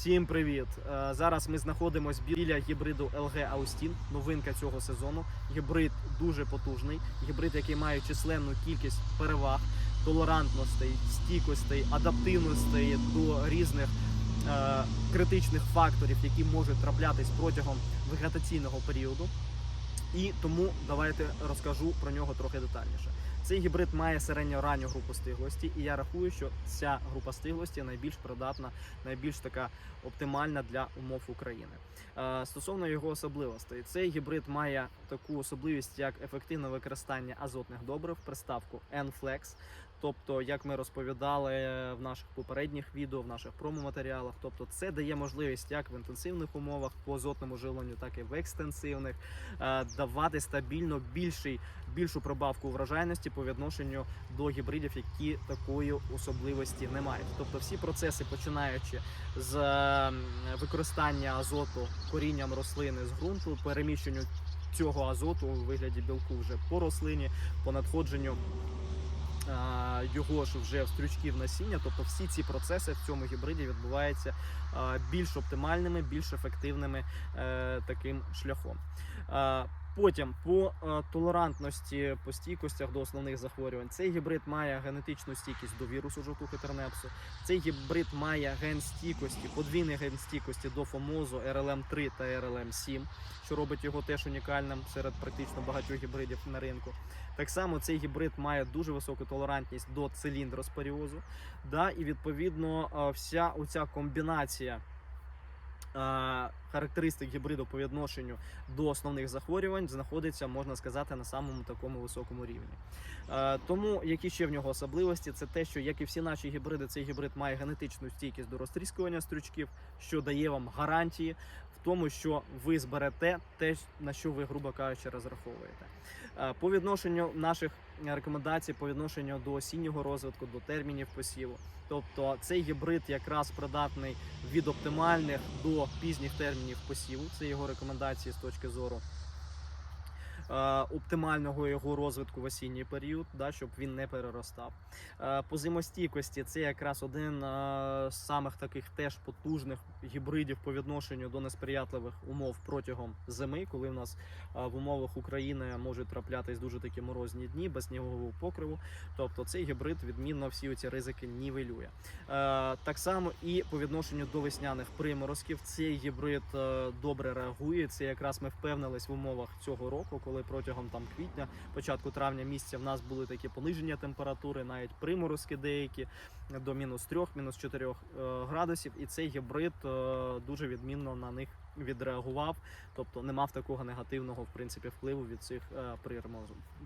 Всім привіт! Е, Зараз ми знаходимося біля гібриду LG Austin, новинка цього сезону. Гібрид дуже потужний, гібрид, який має численну кількість переваг, толерантностей, стійкостей, адаптивностей до різних е, критичних факторів, які можуть траплятись протягом вегетаційного періоду. І тому давайте розкажу про нього трохи детальніше. Цей гібрид має середньоранню групу стиглості, і я рахую, що ця група стиглості найбільш придатна, найбільш така оптимальна для умов України. Е, Стосовно його особливостей, цей гібрид має таку особливість, як ефективне використання азотних добрив, приставку N-Flex. Тобто, як ми розповідали в наших попередніх відео, в наших промо-матеріалах, тобто це дає можливість як в інтенсивних умовах по азотному живленню, так і в екстенсивних е, давати стабільно більший, більшу прибавку врожайності по відношенню до гібридів, які такої особливості не мають. Тобто всі процеси, починаючи з е, використання азоту корінням рослини з ґрунту, переміщенню цього азоту у вигляді білку вже по рослині, по надходженню його ж вже в стрючків насіння. Тобто всі ці процеси в цьому гібриді відбуваються більш оптимальними, більш ефективними е, таким шляхом. Потім по е, толерантності, по стійкостях до основних захворювань, цей гібрид має генетичну стійкість до вірусу жовтухи тернепсу. Цей гібрид має ген стійкості, подвійний ген стійкості до фомозу RLM 3 та RLM 7 що робить його теж унікальним серед практично багатьох гібридів на ринку. Так само цей гібрид має дуже високу толерантність до циліндроспоріозу. Да, і відповідно е, вся оця комбінація. Характеристик гібриду по відношенню до основних захворювань знаходиться, можна сказати, на самому такому високому рівні. Тому які ще в нього особливості, це те, що як і всі наші гібриди, цей гібрид має генетичну стійкість до розтріскування стрючків, що дає вам гарантії тому, що ви зберете те, на що ви, грубо кажучи, розраховуєте. Е, По відношенню наших рекомендацій, по відношенню до осіннього розвитку, до термінів посіву. Тобто цей гібрид якраз придатний від оптимальних до пізніх термінів посіву. Це його рекомендації з точки зору оптимального його розвитку в осінній період, да, щоб він не переростав. Е, По зимостійкості це якраз один е, з самих таких теж потужних гібридів по відношенню до несприятливих умов протягом зими, коли в нас е, в умовах України можуть траплятись дуже такі морозні дні без снігового покриву. Тобто цей гібрид відмінно всі ці ризики нівелює. Е, Так само і по відношенню до весняних приморозків цей гібрид е, добре реагує. Це якраз ми впевнились в умовах цього року, коли протягом там квітня, початку травня місяця в нас були такі пониження температури, навіть приморозки деякі до мінус 3, мінус 4 градусів. І цей гібрид е, дуже відмінно на них відреагував, тобто не мав такого негативного в принципі впливу від цих е,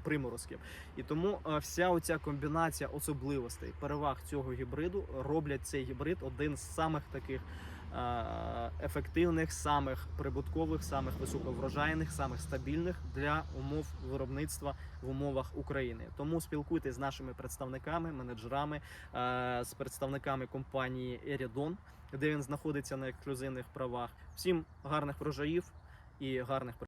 приморозків. І тому е, вся оця комбінація особливостей, переваг цього гібриду роблять цей гібрид один з самих таких е, ефективних, самих прибуткових, самих високоврожайних, самих стабільних для умов виробництва в умовах України. Тому спілкуйтесь з нашими представниками, менеджерами, е, з представниками компанії Ерідон, де він знаходиться на ексклюзивних правах. Всім гарних врожаїв і гарних